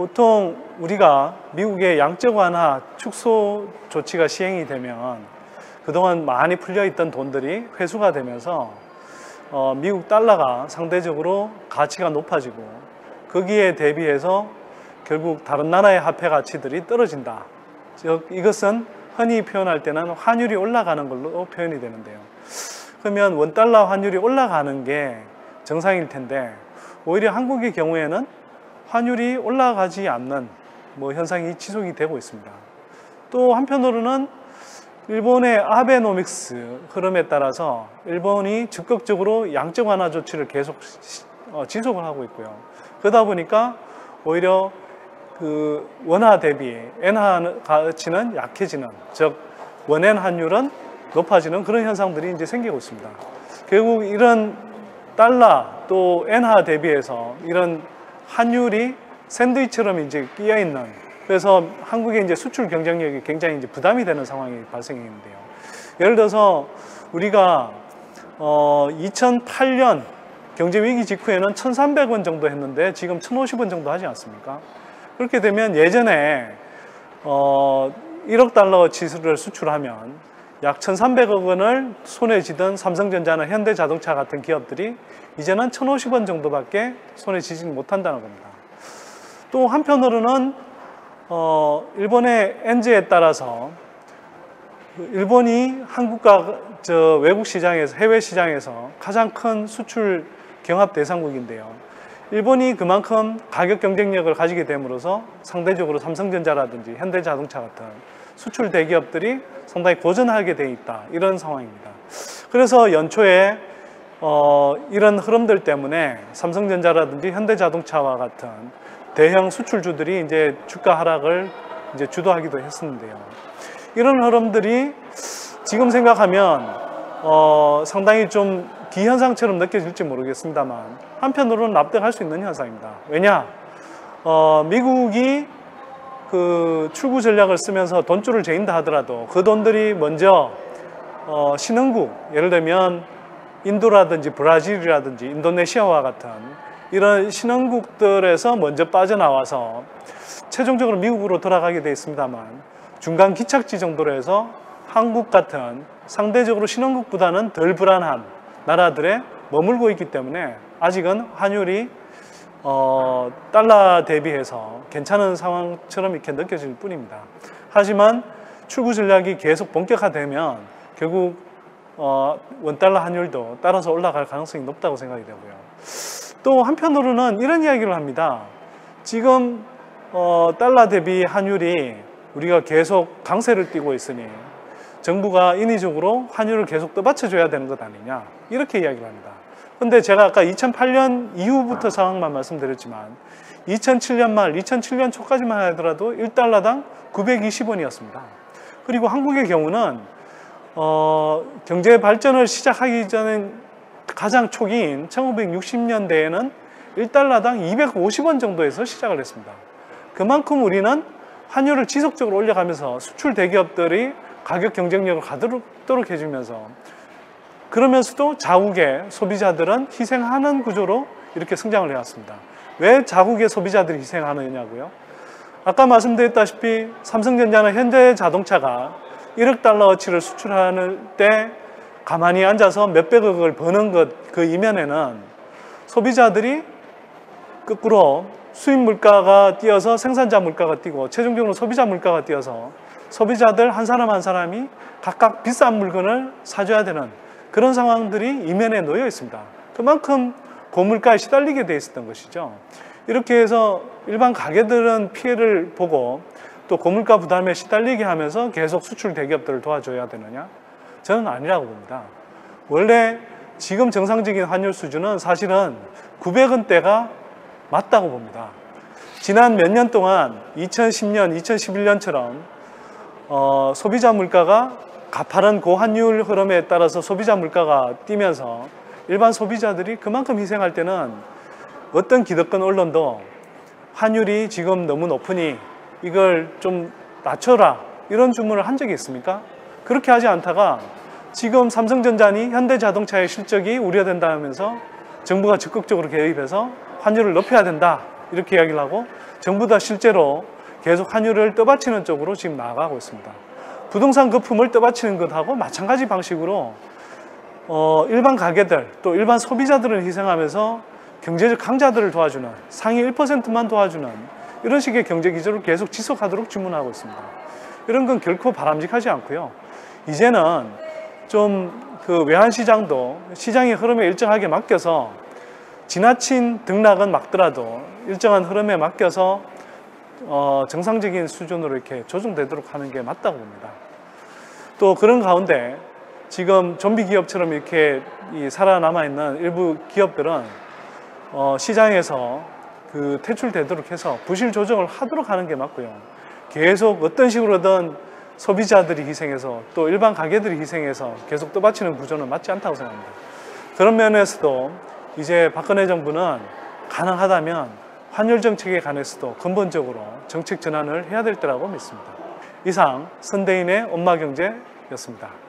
보통 우리가 미국의 양적 완화 축소 조치가 시행이 되면 그동안 많이 풀려 있던 돈들이 회수가 되면서 어, 미국 달러가 상대적으로 가치가 높아지고 거기에 대비해서 결국 다른 나라의 화폐 가치들이 떨어진다. 즉 이것은 흔히 표현할 때는 환율이 올라가는 걸로 표현이 되는데요. 그러면 원달러 환율이 올라가는 게 정상일 텐데 오히려 한국의 경우에는 환율이 올라가지 않는 뭐 현상이 지속이 되고 있습니다. 또 한편으로는 일본의 아베노믹스 흐름에 따라서 일본이 적극적으로 양적 완화 조치를 계속 어, 지속을 하고 있고요. 그러다 보니까 오히려 그 원화 대비 엔화 가치는 약해지는 즉 원엔 환율은 높아지는 그런 현상들이 이제 생기고 있습니다. 결국 이런 달러 또 엔화 대비해서 이런 환율이 샌드위처럼 이제 끼어 있는 그래서 한국의 이제 수출 경쟁력이 굉장히 이제 부담이 되는 상황이 발생했는데요. 예를 들어서 우리가 어 2008년 경제 위기 직후에는 1,300원 정도 했는데 지금 1,050원 정도 하지 않습니까? 그렇게 되면 예전에 어 1억 달러 지수를 수출하면 약 1,300억 원을 손에 쥐던 삼성전자나 현대자동차 같은 기업들이 이제는 1,050원 정도밖에 손에 쥐지 못한다는 겁니다. 또 한편으로는 어, 일본의 엔지에 따라서 일본이 한국과 저 외국 시장에서 해외 시장에서 가장 큰 수출 경합 대상국인데요. 일본이 그만큼 가격 경쟁력을 가지게 됨으로써 상대적으로 삼성전자라든지 현대자동차 같은 수출 대기업들이 상당히 고전하게 돼 있다 이런 상황입니다. 그래서 연초에 어, 이런 흐름들 때문에 삼성전자라든지 현대자동차와 같은 대형 수출주들이 이제 주가 하락을 이제 주도하기도 했었는데요. 이런 흐름들이 지금 생각하면 어, 상당히 좀 기현상처럼 느껴질지 모르겠습니다만 한편으로는 납득할 수 있는 현상입니다. 왜냐? 어, 미국이 그 출구 전략을 쓰면서 돈줄을 재인다 하더라도 그 돈들이 먼저 어, 신흥국, 예를 들면 인도라든지 브라질이라든지 인도네시아와 같은 이런 신흥국들에서 먼저 빠져나와서 최종적으로 미국으로 돌아가게 되어 있습니다만 중간 기착지 정도로 해서 한국 같은 상대적으로 신흥국보다는 덜 불안한 나라들에 머물고 있기 때문에 아직은 환율이 어, 달러 대비해서 괜찮은 상황처럼 이렇게 느껴질 뿐입니다. 하지만 출구 전략이 계속 본격화되면 결국 어, 원달러 환율도 따라서 올라갈 가능성이 높다고 생각이 되고요. 또 한편으로는 이런 이야기를 합니다. 지금 어, 달러 대비 환율이 우리가 계속 강세를 띠고 있으니 정부가 인위적으로 환율을 계속 떠받쳐줘야 되는 것 아니냐 이렇게 이야기를 합니다. 근데 제가 아까 2008년 이후부터 상황만 말씀드렸지만 2007년 말, 2007년 초까지만 하더라도 1달러당 920원이었습니다. 그리고 한국의 경우는 어, 경제 발전을 시작하기 전에 가장 초기인 1960년대에는 1달러당 250원 정도에서 시작을 했습니다. 그만큼 우리는 환율을 지속적으로 올려가면서 수출 대기업들이 가격 경쟁력을 가도록 해주면서 그러면서도 자국의 소비자들은 희생하는 구조로 이렇게 성장을 해왔습니다. 왜 자국의 소비자들이 희생하느냐고요? 아까 말씀드렸다시피 삼성전자나 현대 자동차가 1억 달러어치를 수출하는 때 가만히 앉아서 몇백억을 버는 것 그 이면에는 소비자들이 거꾸로 수입 물가가 뛰어서 생산자 물가가 뛰고 최종적으로 소비자 물가가 뛰어서 소비자들 한 사람 한 사람이 각각 비싼 물건을 사줘야 되는 그런 상황들이 이면에 놓여 있습니다. 그만큼 고물가에 시달리게 돼 있었던 것이죠. 이렇게 해서 일반 가게들은 피해를 보고 또 고물가 부담에 시달리게 하면서 계속 수출 대기업들을 도와줘야 되느냐? 저는 아니라고 봅니다. 원래 지금 정상적인 환율 수준은 사실은 900원대가 맞다고 봅니다. 지난 몇 년 동안 2010년, 2011년처럼 어, 소비자 물가가 가파른 고환율 흐름에 따라서 소비자 물가가 뛰면서 일반 소비자들이 그만큼 희생할 때는 어떤 기득권 언론도 환율이 지금 너무 높으니 이걸 좀 낮춰라 이런 주문을 한 적이 있습니까? 그렇게 하지 않다가 지금 삼성전자니 현대자동차의 실적이 우려된다면서 정부가 적극적으로 개입해서 환율을 높여야 된다 이렇게 이야기를 하고 정부 다 실제로 계속 환율을 떠받치는 쪽으로 지금 나아가고 있습니다. 부동산 거품을 떠받치는 것하고 마찬가지 방식으로 어, 일반 가게들 또 일반 소비자들을 희생하면서 경제적 강자들을 도와주는 상위 1%만 도와주는 이런 식의 경제 기조를 계속 지속하도록 주문하고 있습니다. 이런 건 결코 바람직하지 않고요. 이제는 좀 그 외환 시장도 시장의 흐름에 일정하게 맡겨서 지나친 등락은 막더라도 일정한 흐름에 맡겨서 어, 정상적인 수준으로 이렇게 조정되도록 하는 게 맞다고 봅니다. 또 그런 가운데 지금 좀비 기업처럼 이렇게 이 살아남아 있는 일부 기업들은 어, 시장에서 그 퇴출되도록 해서 부실 조정을 하도록 하는 게 맞고요. 계속 어떤 식으로든 소비자들이 희생해서 또 일반 가게들이 희생해서 계속 떠받치는 구조는 맞지 않다고 생각합니다. 그런 면에서도 이제 박근혜 정부는 가능하다면 환율 정책에 관해서도 근본적으로 정책 전환을 해야 될 때라고 믿습니다. 이상 선대인의 엄마 경제였습니다.